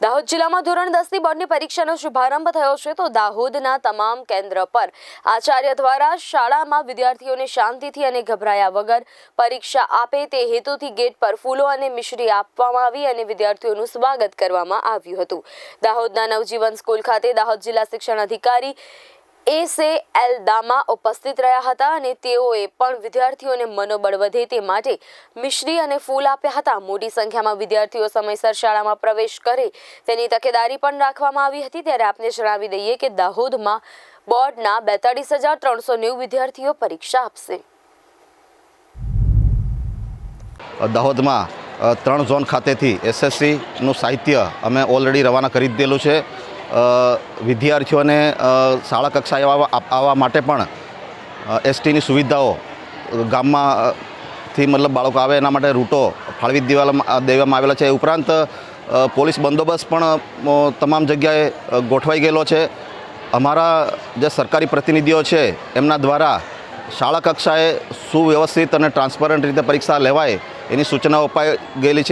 દાહોદ જિલ્લામાં ધોરણ દસની બોર્ડની પરીક્ષાનો શુભારંભ થયો છે તો દાહોદના તમામ કેન્દ્ર પર આચાર્ય દ્વારા શાળામાં વિદ્યાર્થીઓને શાંતિથી અને ગભરાયા વગર પરીક્ષા આપે તે હેતુથી ગેટ પર ફૂલો અને મિશ્રી આપવામાં આવી અને વિદ્યાર્થીઓનું સ્વાગત કરવામાં આવ્યું હતું. દાહોદના નવજીવન સ્કૂલ ખાતે દાહોદ જિલ્લા શિક્ષણ અધિકારી એસે એલ દામા ઉપસ્થિત રહ્યા હતા અને તેઓએ પણ વિદ્યાર્થીઓને મનોબળ વધે તે માટે મિશ્રી અને ફૂલ આપ્યા હતા. મોટી સંખ્યામાં વિદ્યાર્થીઓ સમયસર શાળામાં પ્રવેશ કરે તેની તકેદારી પણ રાખવામાં આવી હતી. ત્યારે આપને જણાવી દઈએ કે દાહોદમાં બોર્ડના બેતાળીસ હજાર ત્રણસો નેવું વિદ્યાર્થીઓ પરીક્ષા આપશે. દાહોદમાં ત્રણ ઝોન ખાતેથી એસએસસીનું સાહિત્ય અમે ઓલરેડી રવાના કરી દીધેલું છે. વિદ્યાર્થીઓને શાળા કક્ષાએ આવવા માટે પણ એસટીની સુવિધાઓ ગામમાંથી મતલબ બાળકો આવે એના માટે રૂટો ફાળવી દેવામાં દેવામાં આવેલા છે. ઉપરાંત પોલીસ બંદોબસ્ત પણ તમામ જગ્યાએ ગોઠવાઈ ગયેલો છે. અમારા જે સરકારી પ્રતિનિધિઓ છે, એમના દ્વારા શાળા કક્ષાએ સુવ્યવસ્થિત અને ટ્રાન્સપરન્ટ રીતે પરીક્ષા લેવાય એની સૂચનાઓ અપાઈ ગયેલી છે.